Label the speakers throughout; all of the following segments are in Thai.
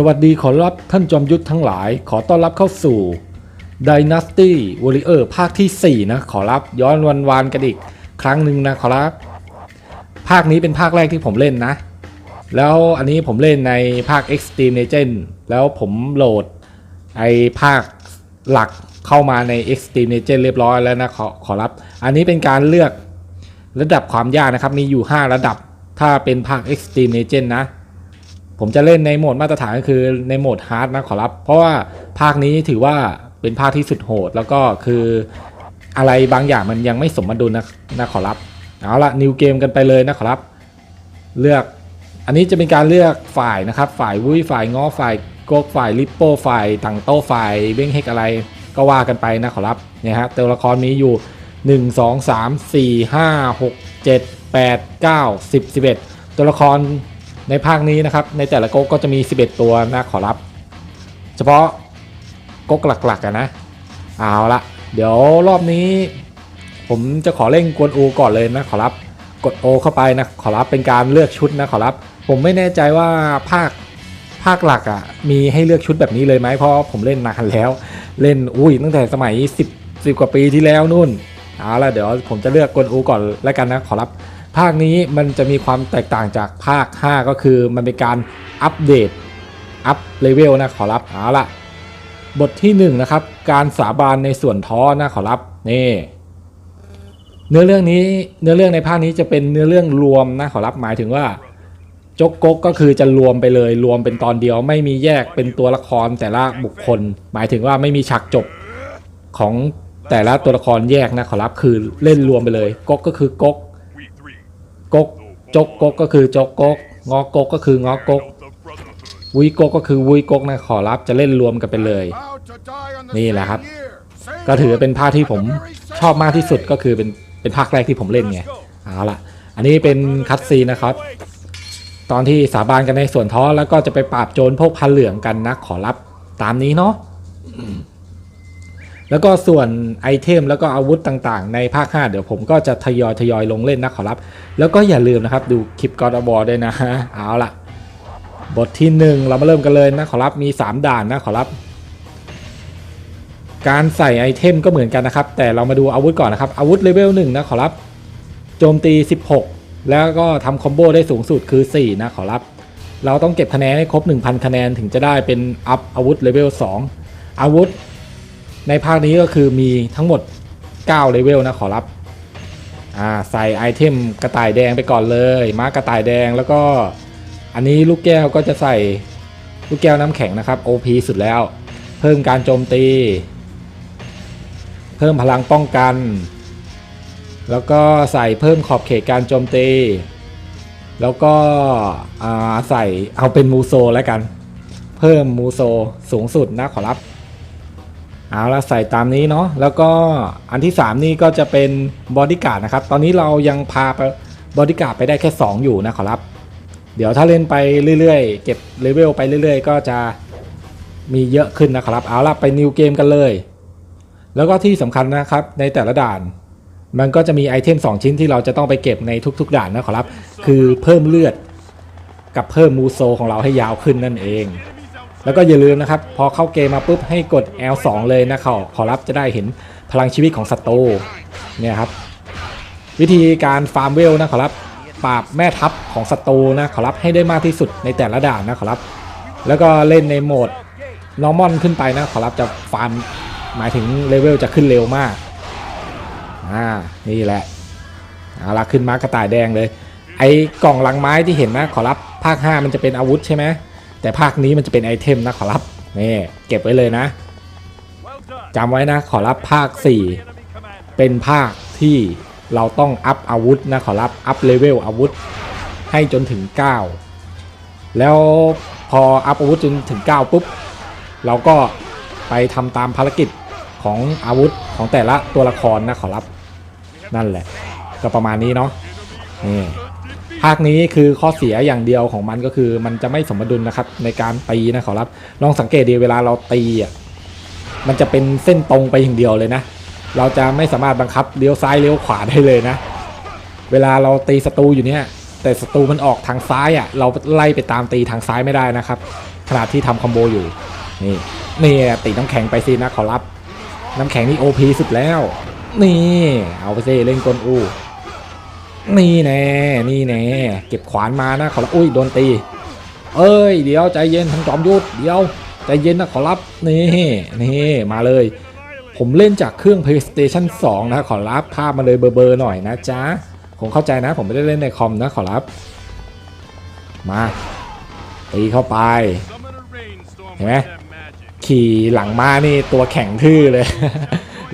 Speaker 1: สวัสดีขอรับท่านจอมยุทธทั้งหลาย ขอต้อนรับเข้าสู่ Dynasty Warrior ภาคที่ 4 นะ ขอรับย้อนวันวานกันอีกครั้งหนึ่งนะขอรับ ภาคนี้เป็นภาคแรกที่ผมเล่นนะ แล้วอันนี้ผมเล่นในภาค Extreme Legend แล้วผมโหลดไอภาคหลักเข้ามาใน Extreme Legend เรียบร้อยแล้วนะขอขอรับ อันนี้เป็นการเลือกระดับความยากนะครับ มีอยู่ 5 ระดับถ้าเป็นภาค Extreme Legend นะ ผมจะเล่นในโหมดมาตรฐานก็คือในโหมดฮาร์ดนะขอรับ เพราะว่าภาคนี้ถือว่าเป็นภาคที่สุดโหด แล้วก็คืออะไรบางอย่างมันยังไม่สมดุลนะนะขอรับ เอาละนิวเกมกันไปเลยนะขอรับ เลือก อันนี้จะเป็นการเลือกฝ่ายนะครับ ฝ่ายวุ้ยฝ่ายง้อฝ่ายโกกฝ่ายลิปโป้ฝ่ายตังโต้ฝ่ายเบ้งเฮกอะไรก็ว่ากันไปนะขอรับเนี่ยฮะตัวละครมีอยู่ 1 2 3 4 5 6 7 8 9 10 11 ตัวละคร ในภาคนี้นะครับ ในแต่ละก๊กก็จะมี 11 ตัวนะขอรับ เฉพาะก๊กหลักๆนะ เอาละเดี๋ยวรอบนี้ ผมจะขอเล่นกวนอูก่อนเลยนะขอรับ กดโอเข้าไปนะขอรับเป็นการเลือกชุดนะขอรับ ผมไม่แน่ใจว่าภาคภาคหลักอะ่ะมีให้เลือกชุดแบบนี้เลยไหมเพราะผมเล่นนานแล้วเล่นอุ้ยตั้งแต่สมัย 10 10 กว่าปีที่แล้วนู่นเอาละเดี๋ยวผมจะเลือกกวนอูก่อนแล้วกันนะขอรับ ภาคนี้มันจะมีความแตกต่างจากภาค 5 ก็คือมันเป็นการอัปเดต อัปเลเวลนะขอรับเอาละบทที่1นะครับการสาบานในส่วนท้อนะขอรับนี่เนื้อเรื่องนี้เนื้อเรื่องในภาคนี้จะเป็นเนื้อเรื่องรวมนะขอรับหมายถึงว่าจกกกก็คือจะรวมไปเลยรวมเป็นตอนเดียว ไม่มีแยกเป็นตัวละครแต่ละบุคคล หมายถึงว่าไม่มีฉากจบของแต่ละตัวละครแยกนะขอรับคือเล่นรวมไปเลย กกก็คือกก กกจกกกก็คือจกกกงอกกก็คืองอกกวุยกกก็คือวุยกกนะขอรับจะเล่นรวมกันไปเลย
Speaker 2: นี่แหละครับ
Speaker 1: ก็ถือเป็นภาคที่ผมชอบมากที่สุดก็คือเป็นเป็นภาคแรกที่ผมเล่นไงเอาละอันนี้เป็นคัตซีนะครับ ตอนที่สาบานกันในส่วนท้อแล้วก็จะไปปราบโจรพวกพันเหลืองกันนะขอรับตามนี้เนาะ แล้วก็ส่วนไอเทมแล้วก็อาวุธต่างๆ ในภาค 5 เดี๋ยวผมก็จะทยอยทยอยลงเล่นนะขอรับ แล้วก็อย่าลืมนะครับ ดูคลิปกอดบอด้วยนะเอาละบทที่หนึ่งเรามาเริ่มกันเลยนะขอรับมี 3 ด่านนะขอรับ การใส่ไอเทมก็เหมือนกันนะครับ แต่เรามาดูอาวุธก่อนนะครับ อาวุธเลเวล1นะขอรับโจมตี 16 แล้วก็ทำคอมโบได้สูงสุดคือ 4 นะขอรับ เราต้องเก็บคะแนนให้ครบ 1,000 คะแนนถึงจะได้เป็นอัพอาวุธเลเวล2อาวุธ ในภาคนี้ก็คือมีทั้งหมด 9 เลเวลนะขอรับอ่าใส่ไอเทมกระต่ายแดงไปก่อนเลยม้ากระต่ายแดงแล้วก็ อันนี้ลูกแก้วก็จะใส่ลูกแก้วน้ำแข็งนะครับ OP สุดแล้ว เพิ่มการโจมตี เพิ่มพลังป้องกัน แล้วก็ใส่เพิ่มขอบเขตการโจมตี แล้วก็ใส่เอาเป็นมูโซแล้วกัน เพิ่มมูโซสูงสุดนะขอรับ เอาละใส่ตามนี้เนาะแล้วก็อันที่ 3 นี่ก็จะเป็นบอดี้การ์ดนะครับ ตอนนี้เรายังพาไปบอดี้การ์ดไปได้แค่ 2 อยู่นะขอรับ เดี๋ยวถ้าเล่นไปเรื่อยๆ เก็บเลเวลไปเรื่อยๆ ก็จะมีเยอะขึ้นนะครับ เอาละไปนิวเกมกันเลย แล้วก็ที่สำคัญนะครับในแต่ละด่าน มันก็จะมีไอเทม 2 ชิ้นที่เราจะต้องไปเก็บในทุก ๆ ด่านนะครับ คือเพิ่มเลือดกับเพิ่มมูโซของเราให้ยาวขึ้นนั่นเอง แล้วก็อย่าลืมนะครับ พอเข้าเกมมาปุ๊บให้กด L2 เลยนะขอขอรับจะได้เห็นพลังชีวิตของศัตรูเนี่ยครับ วิธีการฟาร์มเวลนะขอรับปราบแม่ทัพของศัตรูนะขอรับให้ได้มากที่สุดในแต่ละด่านนะขอรับ แล้วก็เล่นในโหมด normal ขึ้นไปนะขอรับจะฟาร์มหมายถึงเลเวลจะขึ้นเร็วมากอ่านี่แหละเอาละขึ้นมากระต่ายแดงเลย ไอ้กล่องลังไม้ที่เห็นนะขอรับภาค 5 มันจะเป็นอาวุธใช่ไหม แต่ภาคนี้มันจะเป็นไอเทมนะขอรับนี่เก็บไว้เลยนะจำไว้นะขอรับภาค 4 เป็นภาคที่เราต้องอัพอาวุธนะขอรับอัพเลเวลอาวุธให้จนถึง 9 แล้วพออัพอาวุธจนถึง 9 ปุ๊บ เราก็ไปทำตามภารกิจของอาวุธของแต่ละตัวละครนะขอรับ นั่นแหละ ก็ประมาณนี้เนาะนี่ ภาคนี้คือข้อเสียอย่างเดียวของมันก็คือมันจะไม่สมดุลนะครับในการตีนะขอรับ ลองสังเกตดีเวลาเราตีอะมันจะเป็นเส้นตรงไปอย่างเดียวเลยนะ เราจะไม่สามารถบังคับเลี้ยวซ้ายเลี้ยวขวาได้เลยนะ เวลาเราตีศัตรูอยู่เนี่ย แต่ศัตรูมันออกทางซ้ายอะเราไล่ไปตามตีทางซ้ายไม่ได้นะครับขณะที่ทำคอมโบอยู่นี่นี่ตีน้ำแข็งไปสินะขอรับ น้ำแข็งนี่โอพีสุดแล้ว นี่ เอาไปสิเล่นกลอู นี่แน่นี่แน่เก็บขวานมานะขอรับอุ้ยโดนตี เอ้ยเดี๋ยวใจเย็นทั้งจอมยุทธเดี๋ยวใจเย็นนะขอรับนี่นี่มาเลย ผมเล่นจากเครื่อง PlayStation 2 นะขอรับภาพมาเลยเบอร์ๆหน่อยนะจ๊ะผมเข้าใจนะ ผมไม่ได้เล่นในคอมนะขอรับ มาตีเข้าไปเห็นไหมขี่หลังมานี่ตัวแข็งทื่อเลย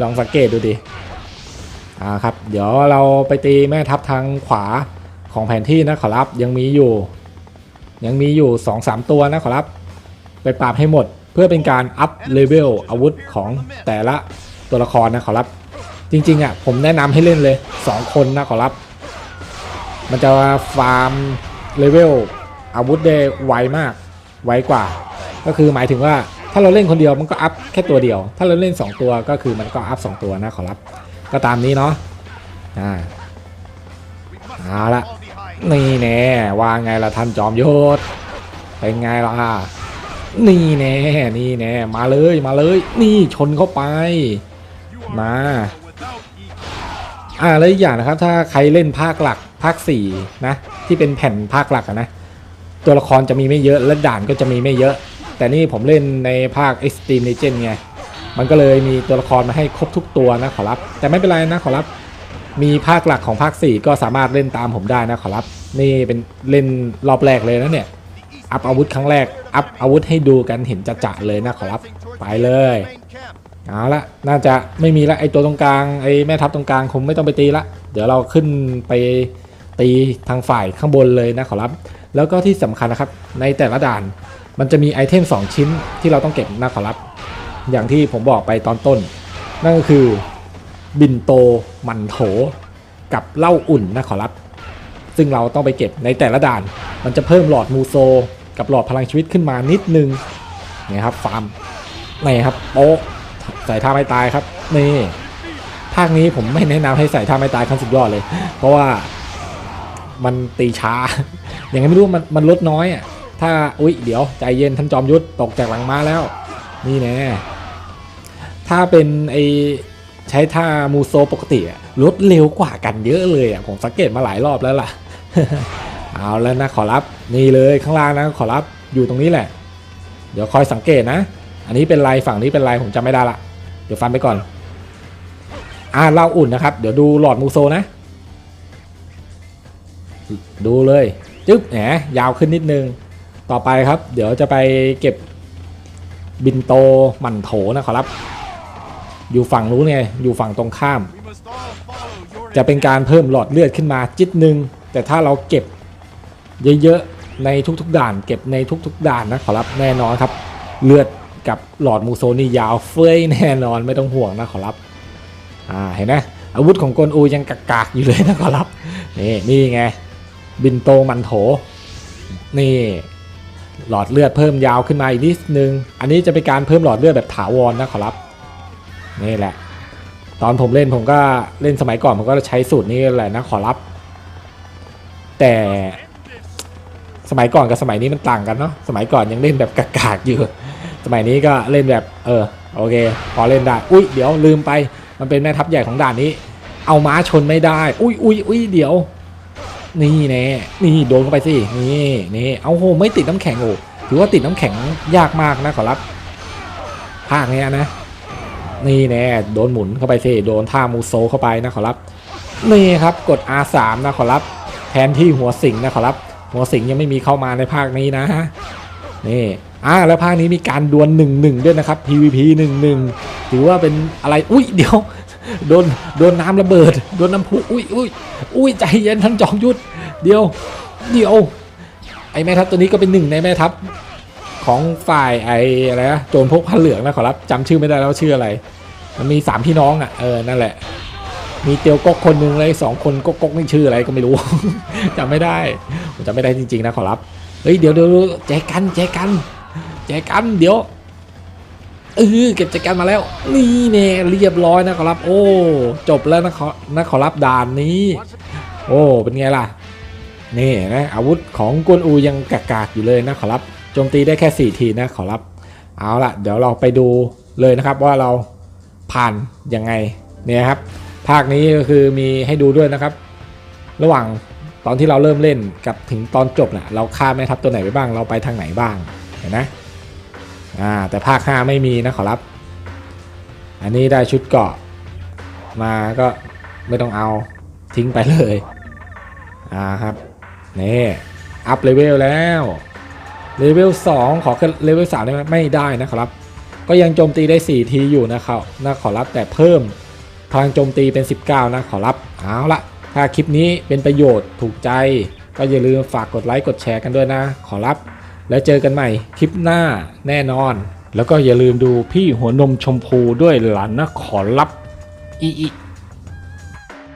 Speaker 1: ลองสังเกตดูดิ อ่าครับเดี๋ยวเราไปตีแม่ทัพทางขวาของแผนที่นะขอรับยังมีอยู่ ยังมีอยู่2-3ตัวนะขอรับ ไปปราบให้หมด เพื่อเป็นการอัพเลเวลอาวุธของแต่ละตัวละครนะขอรับ จริงๆอะผมแนะนำให้เล่นเลย 2 คนนะขอรับ มันจะฟาร์มเลเวลอาวุธได้ไวมากไวกว่า ก็คือหมายถึงว่าถ้าเราเล่นคนเดียวมันก็อัพแค่ตัวเดียว ถ้าเราเล่น 2 ตัวก็คือมันก็อัพ2ตัวนะขอรับ ก็ตามนี้เนาะอ่าเอาละนี่แน่ว่าไงล่ะท่านจอมยศเป็นไงล่ะนี่แน่นี่แน่มาเลยมาเลย นี่ชนเข้าไป มาอ่าแล้วอีกอย่างนะครับ ถ้าใครเล่นภาคหลักภาค4นะที่เป็นแผ่นภาคหลักนะตัวละครจะมีไม่เยอะและด่านก็จะมีไม่เยอะ แต่นี่ผมเล่นในภาค Extreme Legend ไง มันก็เลยมีตัวละครมาให้ครบทุกตัวนะขอรับ แต่ไม่เป็นไรนะขอรับ มีภาคหลักของภาค 4 ก็สามารถเล่นตามผมได้นะขอรับ นี่เป็นเล่นรอบแรกเลยนะเนี่ย อัพอาวุธครั้งแรก อัพอาวุธให้ดูกันเห็นจะๆเลยนะขอรับ ไปเลย เอาละน่าจะไม่มีละไอตัวตรงกลางไอแม่ทัพตรงกลางคงไม่ต้องไปตีละ เดี๋ยวเราขึ้นไปตีทางฝ่ายข้างบนเลยนะขอรับ แล้วก็ที่สำคัญนะครับ ในแต่ละด่านมันจะมีไอเทม 2 ชิ้นที่เราต้องเก็บนะขอรับ อย่างที่ผมบอกไปตอนต้น นั่นก็คือบินโตมันโถกับเหล้าอุ่นนะขอรับ ซึ่งเราต้องไปเก็บในแต่ละด่าน มันจะเพิ่มหลอดมูโซ กับหลอดพลังชีวิตขึ้นมานิดนึงนี่ครับฟาร์มนี่ครับโป๊ะใส่ท่าไม่ตายครับนี่ภาคนี้ผมไม่แนะนำให้ใส่ท่าไม่ตายขั้นสุดยอดเลย เพราะว่ามันตีช้า อย่างไงไม่รู้มันมันลดน้อยอะถ้าอุ๊ยเดี๋ยวใจเย็นท่านจอมยุทธตกจากหลังม้าแล้ว นี่แน่ ถ้าเป็นไอใช้ท่ามูโซปกติอะลดเร็วกว่ากันเยอะเลยอะผมสังเกตมาหลายรอบแล้วล่ะ เอาแล้วนะขอรับนี่เลยข้างล่างนะขอรับอยู่ตรงนี้แหละ เดี๋ยวคอยสังเกตนะ อันนี้เป็นลายฝั่งนี้เป็นลายผมจำไม่ได้ละเดี๋ยวฟันไปก่อนอ่าเราอุ่นนะครับ เดี๋ยวดูหลอดมูโซนะ ดูเลยจึ๊บแหมยาวขึ้นนิดนึง ต่อไปครับ เดี๋ยวจะไปเก็บบินโตหมันโถนะขอรับ อยู่ฝั่งนู้นไงอยู่ฝั่งตรงข้าม จะเป็นการเพิ่มหลอดเลือดขึ้นมาจิตหนึ่งแต่ถ้าเราเก็บเยอะๆในทุกๆด่าน เก็บในทุก ๆ ด่านนะขอรับแน่นอนครับ เลือดกับหลอดมูโซนี่ยาวเฟ้ยแน่นอนไม่ต้องห่วงนะขอรับอ่าเห็นไหมอาวุธของกลอูยังกากๆอยู่เลยนะขอรับนี่นี่ไงบินโตมันโถ นี่หลอดเลือดเพิ่มยาวขึ้นมาอีกนิดนึง อันนี้จะเป็นการเพิ่มหลอดเลือดแบบถาวรนะขอรับ นี่แหละ ตอนผมเล่นผมก็เล่นสมัยก่อนผมก็ใช้สูตรนี้แหละนะขอรับ แต่สมัยก่อนกับสมัยนี้มันต่างกันเนาะสมัยก่อนยังเล่นแบบกากๆอยู่ สมัยนี้ก็เล่นแบบเออโอเค พอเล่นได้ อุ้ยเดี๋ยวลืมไป มันเป็นแม่ทัพใหญ่ของด่านนี้ เอาม้าชนไม่ได้ อุ้ยอุ้ยอุ้ยเดี๋ยว นี่แน่นี่โดนเข้าไปสินี่นี่เอาโหไม่ติดน้ำแข็งโอ้ถือว่าติดน้ำแข็งยากมากนะขอรับภาคเนี้ยนะ นี่แน่โดนหมุนเข้าไปสิโดนท่ามูโซเข้าไปนะขอรับ นี่ครับกด R3 นะขอรับ แทนที่หัวสิงนะขอรับ หัวสิงยังไม่มีเข้ามาในภาคนี้นะนี่อ่าแล้วภาคนี้มีการดวลหนึ่งหนึ่งด้วยนะครับ PVP หนึ่งหนึ่งถือว่าเป็นอะไรอุ้ยเดี๋ยวโดนโดนน้ำระเบิดโดนน้ำพุอุ้ยอุ้ยอุ้ยใจเย็นท่านจอมยุทธเดี๋ยวเดี๋ยวไอแม่ทัพตัวนี้ก็เป็นหนึ่งในแม่ทัพ ของฝ่ายไออะไรนะโจรพกผ้าเหลืองนะขอรับจำชื่อไม่ได้แล้วชื่ออะไร มันมีสามพี่น้องอะเออนั่นแหละ มีเตียวกกคนหนึ่งเลยสองคนกกกนี่ชื่ออะไรก็ไม่รู้ จำไม่ได้ผมจำไม่ได้จริงๆนะขอรับเฮ้ยเดี๋ยวเดี๋ยวแจกันแจกันแจกันเดี๋ยวเออเก็บแจกันมาแล้ว นี่เนี่ยเรียบร้อยนะขอรับ โอ้ จบแล้วนะขอนะขอรับด่านนี้ โอ้เป็นไงล่ะนี่นะอาวุธของกวนอูยังกากๆอยู่เลยนะขอรับ โจมตีได้แค่ 4 ทีนะขอรับ เอาละเดี๋ยวเราไปดูเลยนะครับว่าเราผ่านยังไงเนี่ยครับ ภาคนี้ก็คือมีให้ดูด้วยนะครับ ระหว่างตอนที่เราเริ่มเล่นกับถึงตอนจบนะ่ะเราฆ่าแม่ทัพตัวไหนไปบ้างเราไปทางไหนบ้างเห็นไหมอ่าแต่ภาค 5 ไม่มีนะขอรับ อันนี้ได้ชุดเกาะมาก็ไม่ต้องเอาทิ้งไปเลยอ่าครับนี่อัพเลเวลแล้ว เลเวล2ขอแค่เลเวล3ได้ไหมไม่ได้นะครับ ก็ยังโจมตีได้ 4 ทีอยู่นะครับนะขอรับแต่เพิ่มพลังโจมตีเป็น 19 นะขอรับเอาละถ้าคลิปนี้เป็นประโยชน์ถูกใจ ก็อย่าลืมฝากกดไลค์กดแชร์กันด้วยนะ ขอรับ แล้วเจอกันใหม่คลิปหน้าแน่นอน แล้วก็อย่าลืมดูพี่หัวนมชมพูด้วยหลานนะขอรับอีอี